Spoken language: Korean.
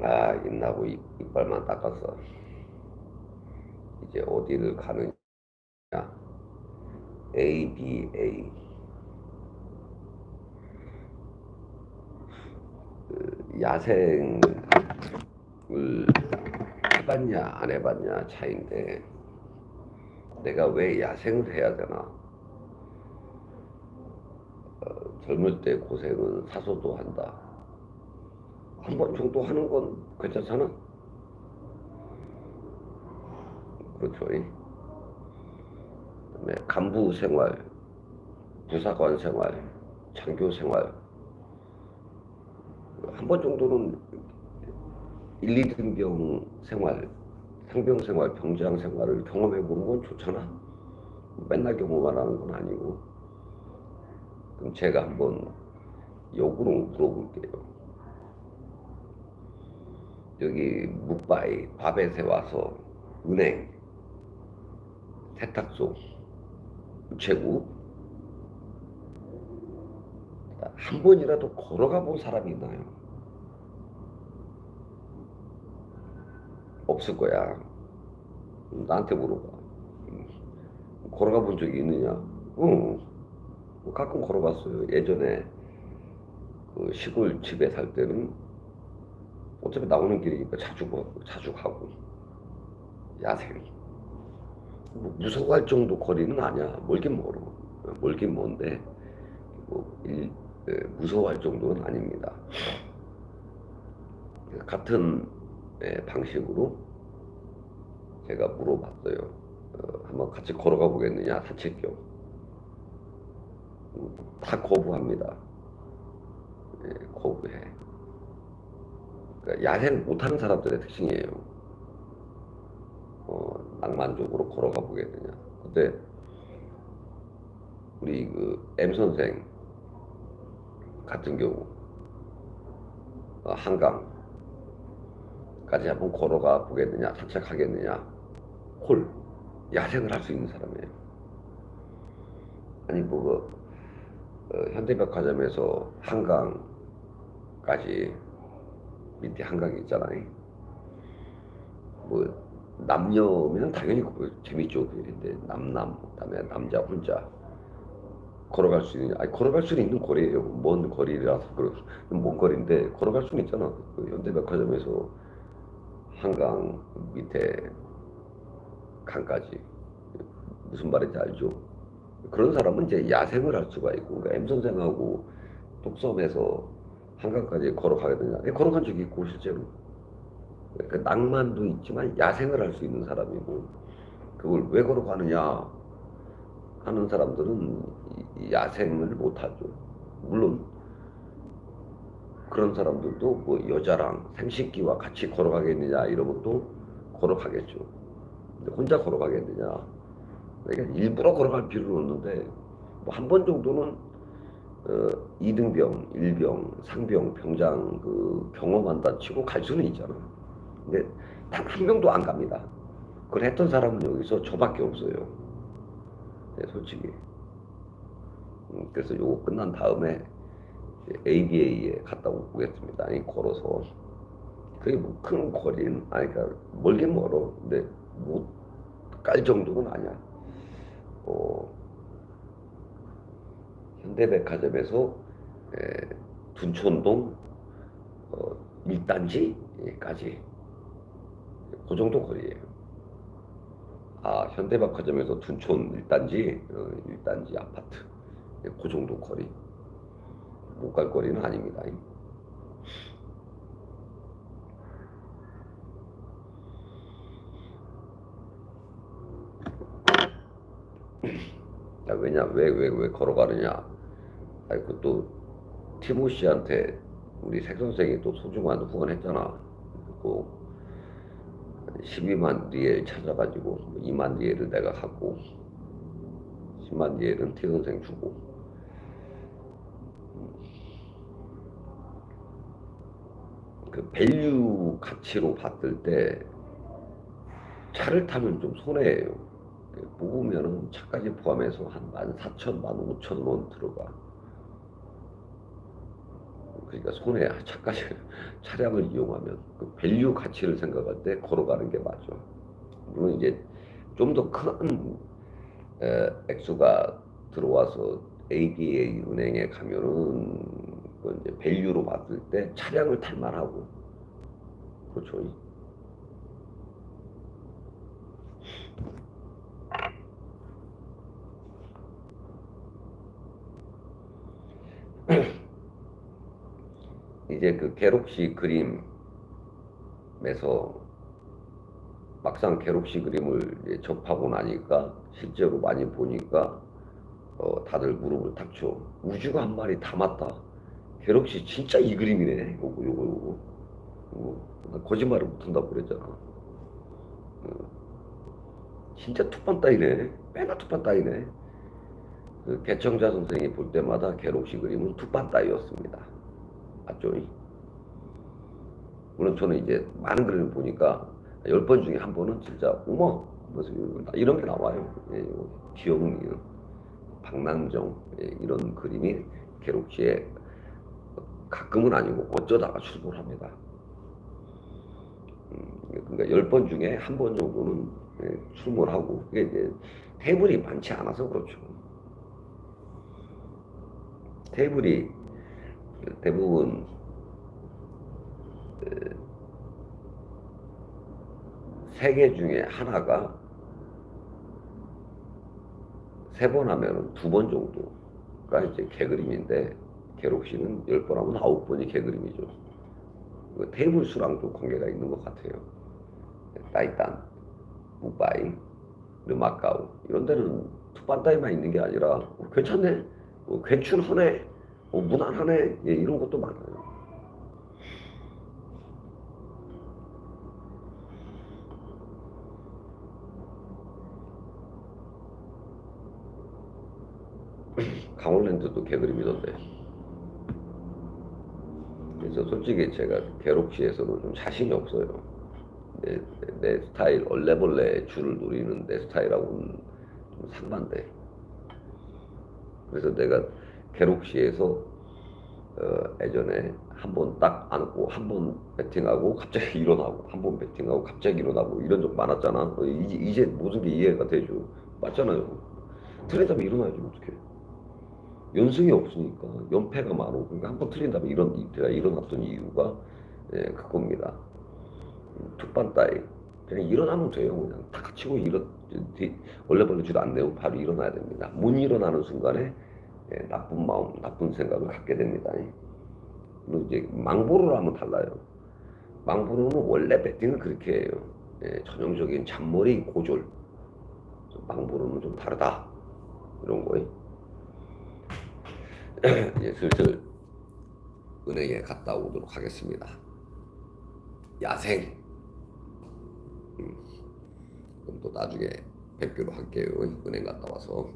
아 입나고 입, 이빨만 닦았어 이제 어디를 가느냐. ABA 그 야생을 해봤냐 안 해봤냐 차이인데 내가 왜 야생을 해야 되나? 어, 젊을 때 고생은 사소도 한다 한번 정도 하는 건 괜찮잖아 그렇죠 이? 그다음에 간부 생활 부사관 생활 장교 생활 한 번 정도는 1, 2등병 생활, 상병 생활, 병장 생활을 경험해 보는 건 좋잖아. 맨날 경험만 하는 건 아니고. 그럼 제가 한번 역으로 물어볼게요. 여기 묵바이, 바벳에 와서 은행, 세탁소, 우체국 한 번이라도 걸어가 본 사람이 있나요? 없을 거야. 나한테 물어봐. 걸어가 본 적이 있느냐? 응. 가끔 걸어갔어요. 예전에 그 시골 집에 살 때는 어차피 나오는 길이니까 자주 가고, 자주 가고. 야생. 뭐 무서워할 정도 거리는 아니야. 멀긴 멀어. 멀긴 먼데, 뭐, 일, 에, 무서워할 정도는 아닙니다. 같은 에, 방식으로 제가 물어봤어요. 어, 한번 같이 걸어가 보겠느냐, 사채격. 음, 다 거부합니다. 예, 거부해. 그러니까 야생 못하는 사람들의 특징이에요. 어, 낭만적으로 걸어가 보겠느냐. 근데 우리 그 M 선생 같은 경우 어, 한강까지 한번 걸어가 보겠느냐, 산책하겠느냐, 홀 야생을 할 수 있는 사람이에요. 아니 뭐 그, 어, 현대백화점에서 한강까지 밑에 한강이 있잖아요. 뭐 남녀면 당연히 그 재밌죠. 근데 남남 그다음에 남자 혼자 걸어갈 수 있는 아니 걸어갈 수는 있는 거리예요. 먼 거리라서 그먼 거리인데 걸어갈 수는 있잖아. 그 현대백화점에서 한강 밑에 강까지 무슨 말인지 알죠? 그런 사람은 이제 야생을 할 수가 있고 그러니까 M 선생하고 독섬에서 한강까지 걸어가게 되냐? 네, 걸어간 적이 있고 실제로 그 낭만도 있지만 야생을 할 수 있는 사람이고 그걸 왜 걸어가느냐 하는 사람들은 이- 야생을 못하죠. 물론 그런 사람들도 뭐 여자랑 생식기와 같이 걸어가겠느냐 이러면 또 걸어가겠죠. 근데 혼자 걸어가겠느냐. 그러니까 일부러 걸어갈 필요는 없는데 뭐 한 번 정도는 어, 이등병, 일병, 상병, 병장 그 경험한다 치고 갈 수는 있잖아. 근데 단 한 명도 안 갑니다. 그걸 했던 사람은 여기서 저밖에 없어요. 네, 솔직히. 음, 그래서 요거 끝난 다음에 ABA에 갔다 오겠습니다. 아니 걸어서 그게 뭐 큰 거리는 아니 그러니까 멀긴 멀어. 근데 못 깔 정도는 아니야. 어, 현대백화점에서 에, 둔촌동 어, 1단지까지 그 정도 거리예요. 아 현대백화점에서 둔촌 1단지 어, 1단지 아파트 예, 그 정도 거리 못 갈 거리는 아닙니다. 야, 왜냐 왜 왜 왜 걸어가느냐 아니 그또 티모시한테 우리 색 선생이 또 소중한 후원했잖아 그 12만 리엘 찾아가지고 2만 리엘을 내가 갖고 10만 리엘은 티 선생 주고 그 밸류 가치로 봤을 때 차를 타면 좀 손해예요. 뽑으면은 차까지 포함해서 한 14,000, 15,000원 들어가. 그러니까 손에 차까지 차량을 이용하면 그 밸류 가치를 생각할 때 걸어가는 게 맞죠. 물론 이제 좀 더 큰 액수가 들어와서 ABA 은행에 가면은 그 이제 밸류로 봤을 때 차량을 탈 만하고 그렇죠. 이제 그 게록시 그림에서 막상 게록시 그림을 접하고 나니까 실제로 많이 보니까 어, 다들 무릎을 탁 쳐. 우주가 한 마리 담았다. 게록시 진짜 이 그림이네. 요거 요거 요거. 나 거짓말을 못한다고 그랬잖아. 어. 진짜 툭반 따이네. 빼나 툭반 따이네. 그 개청자 선생이 볼 때마다 게록시 그림은 툭반 따이였습니다. 맞죠? 물론 저는 이제 많은 그림을 보니까 열 번 중에 한 번은 진짜 어머 이런 게 나와요. 예, 기영이 박난정 예, 이런 그림이 게록시에 가끔은 아니고 어쩌다가 출몰 합니다. 음, 그러니까 열 번 중에 한 번 정도는 예, 출몰하고 그게 이제 테이블이 많지 않아서 그렇죠. 테이블이 대부분 세 개 중에 하나가 세 번 하면 두 번 정도가 이제 개그림인데 게록시는 열 번 하면 아홉 번이 개그림이죠. 그 테이블 수랑 도 관계가 있는 것 같아요. 따이딴, 무바이, 르마카우 이런 데는 투반따이만 있는 게 아니라 어, 괜찮네, 어, 괜춘하네, 어, 무난하네 예, 이런 것도 많아요. 강원랜드도 개그림이던데. 그래서 솔직히 제가 게록시에서는 좀 자신이 없어요. 내, 내 스타일, 얼레벌레 줄을 노리는 내 스타일하고는 좀 상반돼. 그래서 내가 게록시에서 어, 예전에 한 번 딱 안고 한 번 배팅하고 갑자기 일어나고 한 번 배팅하고 갑자기 일어나고 이런 적 많았잖아. 어, 이제, 이제 모든 게 이해가 되죠. 맞잖아요. 틀리다면 일어나야지 어떻게. 연승이 없으니까 연패가 많고 그러니까 한 번 틀린 다음에 이런 제가 일어났던 이유가 예, 그겁니다. 툭반 따위 그냥 일어나면 돼요. 그냥 탁 치고 일어 뒤- 원래 벌레 줄안 내고 바로 일어나야 됩니다. 못 일어나는 순간에 예, 나쁜 마음, 나쁜 생각을 갖게 됩니다. 그리고 이제 망보로를 하면 달라요. 망보로는 원래 배팅을 그렇게 해요. 예, 전형적인 잔머리 고졸. 망보로는 좀 다르다. 이런 거예요. 슬슬 은행에 갔다 오도록 하겠습니다. 야생. 음, 그럼 또 나중에 뵙기로 할게요. 은행 갔다 와서.